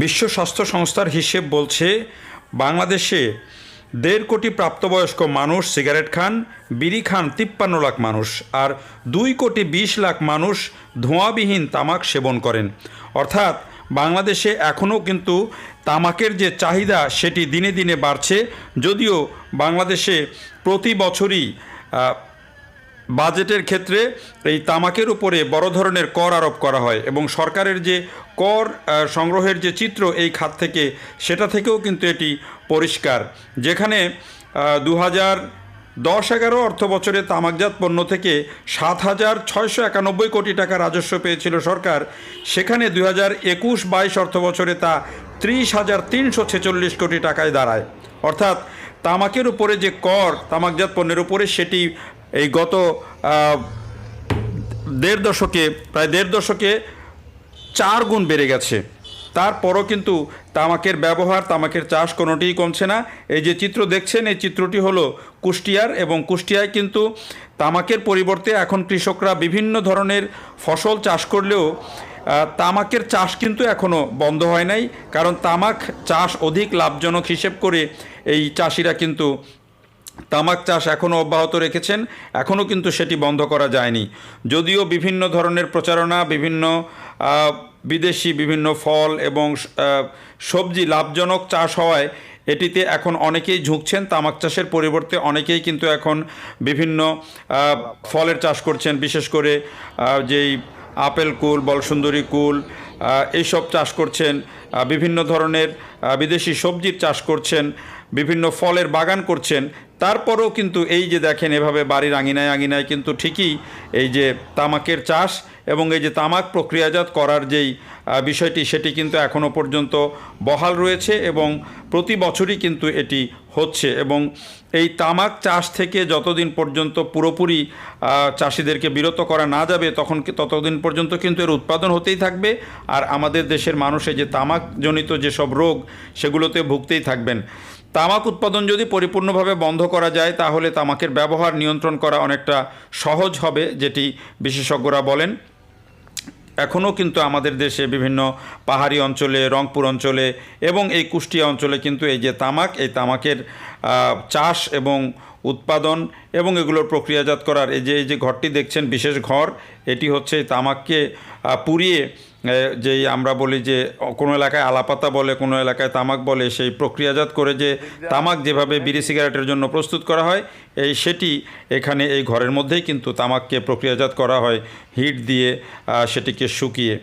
বিশ্ব স্বাস্থ্য সংস্থার হিসেব বলছে, বাংলাদেশে দেড় কোটি প্রাপ্তবয়স্ক মানুষ সিগারেট খান, বিড়ি খান তিপ্পান্ন লাখ মানুষ, আর দুই কোটি বিশ লাখ মানুষ ধোঁয়াবিহীন তামাক সেবন করেন। অর্থাৎ বাংলাদেশে এখনও কিন্তু তামাকের যে চাহিদা সেটি দিনে দিনে বাড়ছে, যদিও বাংলাদেশে প্রতি বছরই বাজেটের ক্ষেত্রে এই তামাকের উপরে বড় ধরনের কর আরোপ করা হয় এবং সরকারের যে কর সংগ্রহের যে চিত্র এই খাত থেকে, সেটা থেকেও কিন্তু এটি পরিষ্কার। যেখানে দু হাজার দশ এগারো অর্থ বছরে তামাকজাত পণ্য থেকে সাত হাজার ছয়শো একানব্বই কোটি টাকা রাজস্ব পেয়েছিল সরকার। সেখানে দুই হাজার একুশ বাইশ অর্থ বছরে তা ত্রিশ হাজার তিনশো ছেচল্লিশ কোটি টাকায় দাঁড়ায়। অর্থাৎ তামাকের উপরে যে কর, তামাকজাত পণ্যের উপরে সেটি এই গত দেড় দশকে, প্রায় দেড় দশকে চার গুণ বেড়ে গেছে। তারপরও কিন্তু তামাকের ব্যবহার, তামাকের চাষ কোনোটিই কমছে না। এই যে চিত্র দেখছেন, এই চিত্রটি হলো কুষ্টিয়ার এবং কুষ্টিয়ায় কিন্তু তামাকের পরিবর্তে এখন কৃষকরা বিভিন্ন ধরনের ফসল চাষ করলেও তামাকের চাষ কিন্তু এখনও বন্ধ হয় নাই। কারণ তামাক চাষ অধিক লাভজনক হিসেব করে এই চাষিরা কিন্তু তামাক চাষ এখনও অব্যাহত রেখেছেন, এখনও কিন্তু সেটি বন্ধ করা যায়নি। যদিও বিভিন্ন ধরনের প্রচারণা, বিভিন্ন বিদেশি বিভিন্ন ফল এবং সবজি লাভজনক চাষ হওয়ায় এটিতে এখন অনেকেই ঝুঁকছেন, তামাক চাষের পরিবর্তে অনেকেই কিন্তু এখন বিভিন্ন ফলের চাষ করছেন, বিশেষ করে যেই আপেল কুল, বলসুন্দরী কুল এইসব চাষ করছেন বিভিন্ন ধরনের বিদেশি সবজির চাষ করছেন, বিভিন্ন ফলের বাগান করছেন তারপরেও কিন্তু এই যে দেখেন এভাবে বাড়ির আঙিনায় আঙিনায় কিন্তু ঠিকই এই যে তামাকের চাষ এবং এই যে তামাক প্রক্রিয়াজাত করার যেই বিষয়টি সেটি কিন্তু এখনও পর্যন্ত বহাল রয়েছে এবং প্রতি বছরই কিন্তু এটি হচ্ছে এবং এই তামাক চাষ থেকে যতদিন পর্যন্ত পুরোপুরি চাষিদেরকে বিরত করা না যাবে তখন ততদিন পর্যন্ত কিন্তু এর উৎপাদন হতেই থাকবে আর আমাদের দেশের মানুষে যে তামাকজনিত যেসব রোগ সেগুলোতে ভুগতেই থাকবেন। তামাক উৎপাদন যদি পরিপূর্ণভাবে বন্ধ করা যায়, তাহলে তামাকের ব্যবহার নিয়ন্ত্রণ করা অনেকটা সহজ হবে, যেটি বিশেষজ্ঞরা বলেন। এখনও কিন্তু আমাদের দেশে বিভিন্ন পাহাড়ি অঞ্চলে, রংপুর অঞ্চলে এবং এই কুষ্টিয়া অঞ্চলে কিন্তু এই যে তামাক, এই তামাকের চাষ এবং উৎপাদন এবং এগুলোর প্রক্রিয়াজাত করার এই যে এই যে ঘরটি দেখছেন, বিশেষ ঘর, এটি হচ্ছে তামাককে পুড়িয়ে যেই আমরা বলি যে, কোনো এলাকায় আলাপাতা বলে, কোনো এলাকায় তামাক বলে, সেই প্রক্রিয়াজাত করে যে তামাক যেভাবে বিড়ি সিগারেটের জন্য প্রস্তুত করা হয়, এই সেটি এখানে এই ঘরের মধ্যেই কিন্তু তামাককে প্রক্রিয়াজাত করা হয়, হিট দিয়ে সেটিকে শুকিয়ে।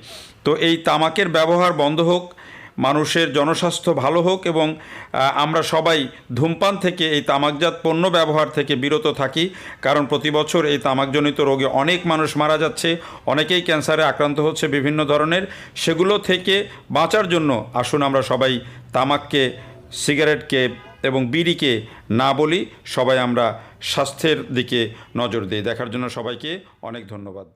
তো এই তামাকের ব্যবহার বন্ধ হোক মানুষের জনস্বাস্থ্য ভালো হোক এবং আমরা সবাই ধূমপান থেকে এই তামাকজাত পণ্য ব্যবহার থেকে বিরত থাকি, কারণ প্রতি বছর এই তামাকজনিত রোগে অনেক মানুষ মারা যাচ্ছে, অনেকেই ক্যান্সারে আক্রান্ত হচ্ছে বিভিন্ন ধরনের। সেগুলো থেকে বাঁচার জন্য আসুন আমরা সবাই তামাককে, সিগারেটকে এবং বিড়িকে না বলি, সবাই আমরা স্বাস্থ্যের দিকে নজর দিই। দেখার জন্য সবাইকে অনেক ধন্যবাদ।